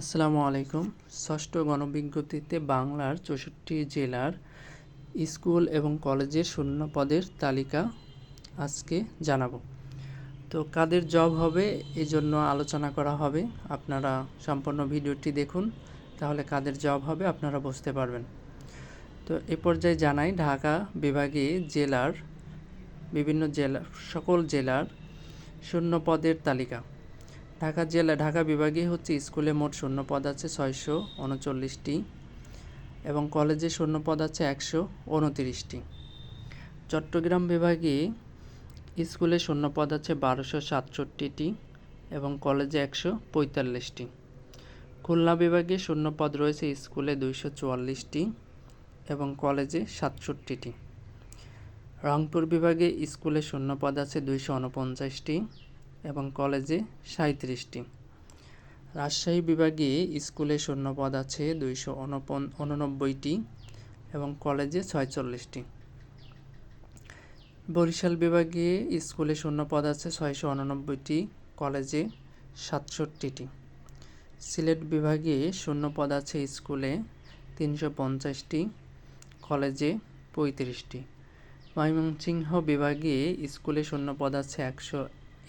আসসালামু আলাইকুম। ষষ্ঠ গণবিজ্ঞপ্তিতে বাংলার চৌষট্টি জেলার স্কুল এবং কলেজের শূন্য পদের তালিকা আজকে জানাব। তো কাদের জব হবে এই জন্য আলোচনা করা হবে। আপনারা সম্পূর্ণ ভিডিওটি দেখুন, তাহলে কাদের জব হবে আপনারা বুঝতে পারবেন। তো এ পর্যায়ে জানাই, ঢাকা বিভাগে জেলার বিভিন্ন জেলা, সকল জেলার শূন্য পদের তালিকা। ঢাকা জেলা, ঢাকা বিভাগে হচ্ছে স্কুলে মোট শূন্য পদ আছে ছয়শো উনচল্লিশটি এবং কলেজে শূন্য পদ আছে একশো উনতিরিশটি। চট্টগ্রাম বিভাগে স্কুলে শূন্য পদ আছে বারোশো সাতষট্টিটি এবং কলেজে একশো পঁয়তাল্লিশটি। খুলনা বিভাগে শূন্য পদ রয়েছে স্কুলে দুইশো চুয়াল্লিশটি এবং কলেজে সাতষট্টিটি। রংপুর বিভাগে স্কুলে শূন্য পদ আছে দুইশো উনপঞ্চাশটি এবং কলেজে সাঁত্রিশটি রাজশাহী বিভাগে স্কুলে শূন্যপদ আছে দুইশো উননব্বইটি এবং কলেজে ছয়চল্লিশটি। বরিশাল বিভাগে স্কুলে শূন্যপদ আছে ছয়শো উননব্বইটি, কলেজে সাতষট্টিটি। সিলেট বিভাগে শূন্যপদ আছে স্কুলে তিনশো পঞ্চাশটি, কলেজে পঁয়ত্রিশটি। ময়মনসিংহ বিভাগে স্কুলে শূন্যপদ আছে একশো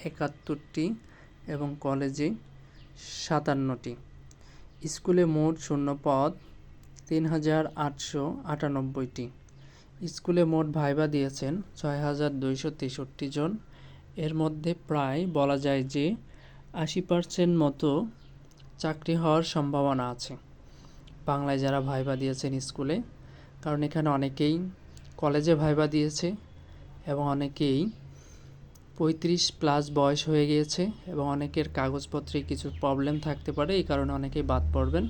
একাত্তরটি এবং কলেজে সাতান্নটি। স্কুলে মোট শূন্য পদ তিন হাজার আটশো আটানব্বইটি। স্কুলে মোট ভাইবা দিয়েছেন ছয় হাজার দুইশো তেষট্টি জন। এর মধ্যে প্রায় বলা যায় যে আশি পার্সেন্ট মতো চাকরি হওয়ার সম্ভাবনা আছে। বাংলায় যারা ভাইবা দিয়েছেন স্কুলে, কারণ এখানে অনেকেই কলেজে ভাইবা দিয়েছে এবং অনেকেই পঁয়ত্রিশ প্লাস বয়স হয়ে গিয়েছে এবং অনেকের কাগজপত্রে কিছু প্রবলেম থাকতে পারে, এই কারণে অনেকেই বাদ পড়বেন।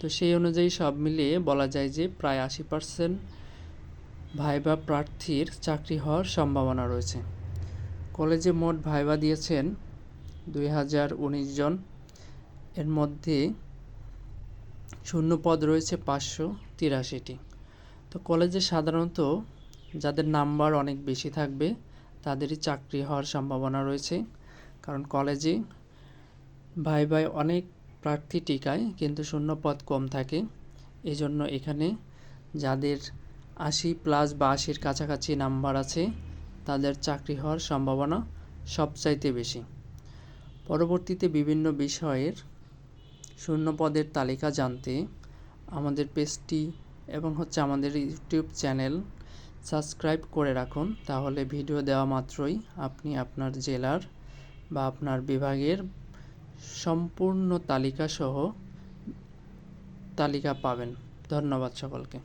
তো সেই অনুযায়ী সব মিলিয়ে বলা যায় যে প্রায় আশি পার্সেন্ট ভাইবা প্রার্থীর চাকরি হওয়ার সম্ভাবনা রয়েছে। কলেজে মোট ভাইবা দিয়েছেন দুই হাজার উনিশ জন। এর মধ্যে শূন্য পদ রয়েছে পাঁচশো তিরাশিটি। তো কলেজে সাধারণত যাদের নাম্বার অনেক বেশি থাকবে তাদেরই চাকরি হওয়ার সম্ভাবনা রয়েছে। কারণ কলেজে ভাই ভাই অনেক প্রার্থী টিকায়, কিন্তু শূন্য পদ কম থাকে। এই জন্য এখানে যাদের আশি প্লাস বা আশির কাছাকাছি নাম্বার আছে, তাদের চাকরি হওয়ার সম্ভাবনা সবচাইতে বেশি। পরবর্তীতে বিভিন্ন বিষয়ের শূন্য পদের তালিকা জানতে আমাদের পেজটি এবং হচ্ছে আমাদের ইউটিউব চ্যানেল সাবস্ক্রাইব করে রাখুন। তাহলে ভিডিও দেওয়া মাত্রই আপনি আপনার জেলার বা আপনার বিভাগের সম্পূর্ণ তালিকা সহ তালিকা পাবেন। ধন্যবাদ সকলকে।